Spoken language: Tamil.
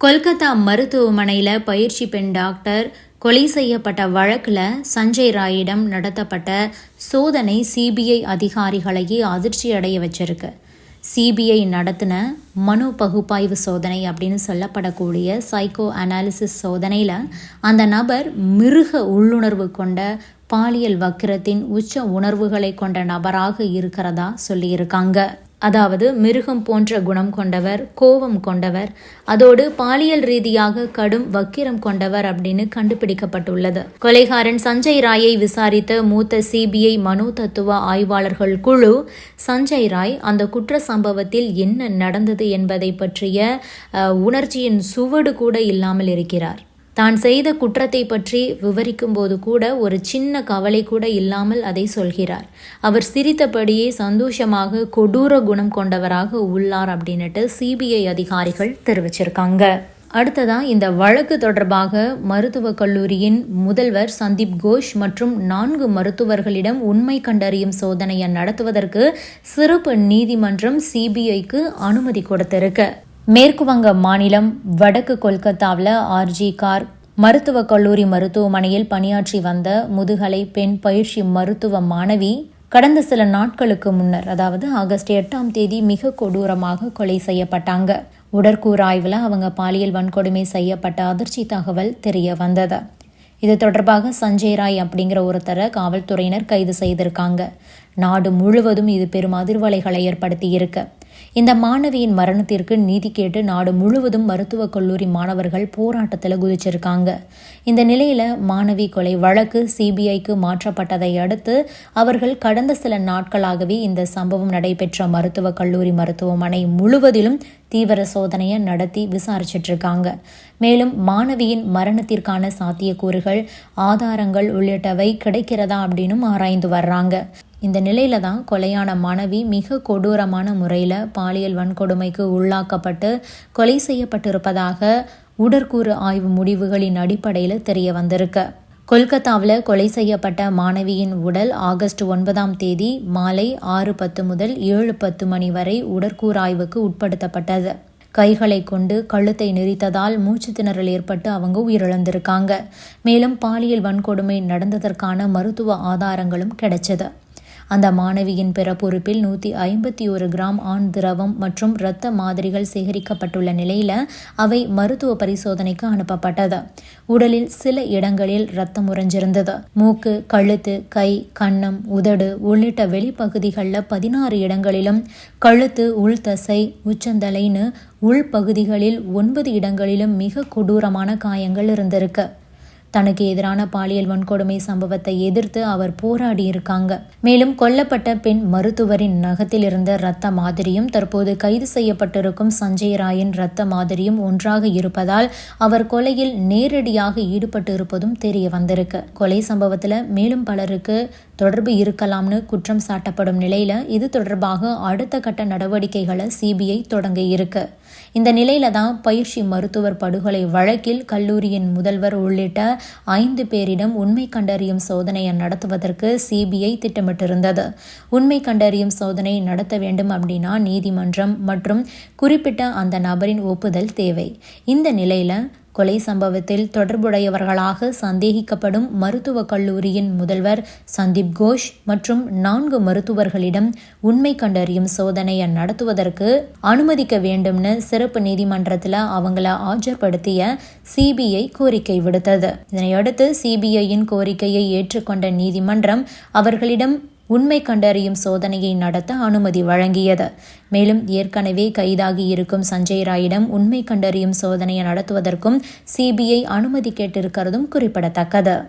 கொல்கத்தா மருத்துவமனையில் பயிற்சி பெண் டாக்டர் கொலை செய்யப்பட்ட வழக்கில் சஞ்சய் ராயிடம் நடத்தப்பட்ட சோதனை சிபிஐ அதிகாரிகளையே அதிர்ச்சி அடைய வச்சிருக்கு. சிபிஐ நடத்தின மனு பகுப்பாய்வு சோதனை அப்படின்னு சொல்லப்படக்கூடிய சைக்கோ அனாலிசிஸ் சோதனையில் அந்த நபர் மிருக உள்ளுணர்வு கொண்ட பாலியல் வக்கிரத்தின் உச்ச உணர்வுகளை கொண்ட நபராக இருக்கிறதா சொல்லியிருக்காங்க. அதாவது மிருகம் போன்ற குணம் கொண்டவர் கோபம் கொண்டவர் அதோடு பாலியல் ரீதியாக கடும் வக்கிரம் கொண்டவர் அப்படின்னு கண்டுபிடிக்கப்பட்டுள்ளது. கொலைகாரன் சஞ்சய் ராயை விசாரித்த மூத்த சிபிஐ மனோ தத்துவ ஆய்வாளர்கள் குழு சஞ்சய் ராய் அந்த குற்ற சம்பவத்தில் என்ன நடந்தது என்பதை பற்றிய உணர்ச்சியின் சுவடு கூட இல்லாமல் இருக்கிறார். தான் செய்த குற்றத்தை பற்றி விவரிக்கும் போது கூட ஒரு சின்ன கவலை கூட இல்லாமல் அதை சொல்கிறார். அவர் சிரித்தபடியே சந்தோஷமாக கொடூர குணம் கொண்டவராக உள்ளார் அப்படின்னுட்டு சிபிஐ அதிகாரிகள் தெரிவிச்சிருக்காங்க. அடுத்ததாக இந்த வழக்கு தொடர்பாக மருத்துவக் கல்லூரியின் முதல்வர் சந்தீப் கோஷ் மற்றும் நான்கு மருத்துவர்களிடம் உண்மை கண்டறியும் சோதனையை நடத்துவதற்கு சிறப்பு நீதிமன்றம் சிபிஐக்கு அனுமதி கொடுத்திருக்கு. மேற்கு வங்க மாநிலம் வடக்கு கொல்கத்தாவில் ஆர்ஜி கார் மருத்துவக் கல்லூரி மருத்துவமனையில் பணியாற்றி வந்த முதுகலை பெண் பயிற்சி மருத்துவ மாணவி கடந்த சில நாட்களுக்கு முன்னர் அதாவது ஆகஸ்ட் எட்டாம் தேதி மிக கொடூரமாக கொலை செய்யப்பட்டாங்க. உடற்கூறாய்வில் அவங்க பாலியல் வன்கொடுமை செய்யப்பட்ட அதிர்ச்சி தகவல் தெரிய வந்தது. இது தொடர்பாக சஞ்சய் ராய் அப்படிங்கிற ஒருத்தரை காவல்துறையினர் கைது செய்திருக்காங்க. நாடு முழுவதும் இது பெரும் அதிர்வலைகளை ஏற்படுத்தி இருக்கு இந்த மாணவியின் மரணத்திற்கு நீதி கேட்டு நாடு முழுவதும் மருத்துவக் கல்லூரி மாணவர்கள் போராட்டத்தில் குதிச்சிருக்காங்க. இந்த நிலையில மாணவி கொலை வழக்கு சிபிஐக்கு மாற்றப்பட்டதை அடுத்து அவர்கள் கடந்த சில நாட்களாகவே இந்த சம்பவம் நடைபெற்ற மருத்துவக் கல்லூரி மருத்துவமனை முழுவதிலும் தீவிர சோதனையை நடத்தி விசாரிச்சிட்டு இருக்காங்க மேலும் மாணவியின் மரணத்திற்கான சாத்தியக்கூறுகள் ஆதாரங்கள் உள்ளிட்டவை கிடைக்கிறதா அப்படின்னும் ஆராய்ந்து வர்றாங்க. இந்த நிலையில தான் கொலையான மனைவி மிக கொடூரமான முறையில் பாலியல் வன்கொடுமைக்கு உள்ளாக்கப்பட்டு கொலை செய்யப்பட்டிருப்பதாக உடற்கூறு ஆய்வு முடிவுகளின் அடிப்படையில் தெரிய வந்திருக்கு. கொல்கத்தாவில் கொலை செய்யப்பட்ட மாணவியின் உடல் ஆகஸ்ட் ஒன்பதாம் தேதி மாலை ஆறு பத்து முதல் ஏழு பத்து மணி வரை உடற்கூறாய்வுக்கு உட்படுத்தப்பட்டது. கைகளை கொண்டு கழுத்தை நெறித்ததால் மூச்சு திணறல் ஏற்பட்டு அவங்க உயிரிழந்திருக்காங்க. மேலும் பாலியல் வன்கொடுமை நடந்ததற்கான மருத்துவ ஆதாரங்களும் கிடைச்சது. அந்த மாணவியின் பிறப்புறுப்பில் நூற்றி ஐம்பத்தி ஒரு கிராம் ஆண் திரவம் மற்றும் இரத்த மாதிரிகள் சேகரிக்கப்பட்டுள்ள நிலையில் அவை மருத்துவ பரிசோதனைக்கு அனுப்பப்பட்டது. உடலில் சில இடங்களில் ரத்தம் உறைஞ்சிருந்தது. மூக்கு கழுத்து கை கன்னம் உதடு உள்ளிட்ட வெளிப்பகுதிகளில் பதினாறு இடங்களிலும் கழுத்து உள்தசை உச்சந்தலைன்னு உள்பகுதிகளில் ஒன்பது இடங்களிலும் மிக கொடூரமான காயங்கள் இருந்திருக்கு. தனக்கு எதிரான பாலியல் வன்கொடுமை சம்பவத்தை எதிர்த்து அவர் போராடி இருக்காங்க மேலும் கொல்லப்பட்ட பெண் மருத்துவரின் நகத்தில் இருந்த இரத்த மாதிரியும் தற்போது கைது செய்யப்பட்டிருக்கும் சஞ்சய் ராயின் இரத்த மாதிரியும் ஒன்றாக இருப்பதால் அவர் கொலையில் நேரடியாக ஈடுபட்டு இருப்பதும் தெரிய வந்திருக்கு. கொலை சம்பவத்தில் மேலும் பலருக்கு தொடர்பு இருக்கலாம்னு குற்றம் சாட்டப்படும் நிலையில இது தொடர்பாக அடுத்த கட்ட நடவடிக்கைகளை சிபிஐ தொடங்க இருக்கு. இந்த நிலையில தான் பயிற்சி மருத்துவர் படுகொலை வழக்கில் கல்லூரியின் முதல்வர் உள்ளிட்ட ஐந்து பேரிடம் உண்மை கண்டறியும் சோதனையை நடத்துவதற்கு சிபிஐ திட்டமிட்டிருந்தது. உண்மை கண்டறியும் சோதனை நடத்த வேண்டும் அப்படின்னா நீதிமன்றம் மற்றும் குறிப்பிட்ட அந்த நபரின் ஒப்புதல் தேவை. இந்த நிலையில கொலை சம்பவத்தில் தொடர்புடையவர்களாக சந்தேகிக்கப்படும் மருத்துவக் கல்லூரியின் முதல்வர் சந்தீப் கோஷ் மற்றும் நான்கு மருத்துவர்களிடம் உண்மை கண்டறியும் சோதனையை நடத்துவதற்கு அனுமதிக்க வேண்டும்னு சிறப்பு நீதிமன்றத்தில் அவங்கள ஆஜர்படுத்திய சிபிஐ கோரிக்கை விடுத்தது. இதனையடுத்து சிபிஐயின் கோரிக்கையை ஏற்றுக்கொண்ட நீதிமன்றம் அவர்களிடம் உண்மை கண்டறியும் சோதனையை நடத்த அனுமதி வழங்கியது. மேலும் ஏற்கனவே கைதாகி இருக்கும் சஞ்சய் ராயிடம் உண்மை கண்டறியும் சோதனையை நடத்துவதற்கும் சிபிஐ அனுமதி கேட்டிருக்கிறதும் குறிப்பிடத்தக்கது.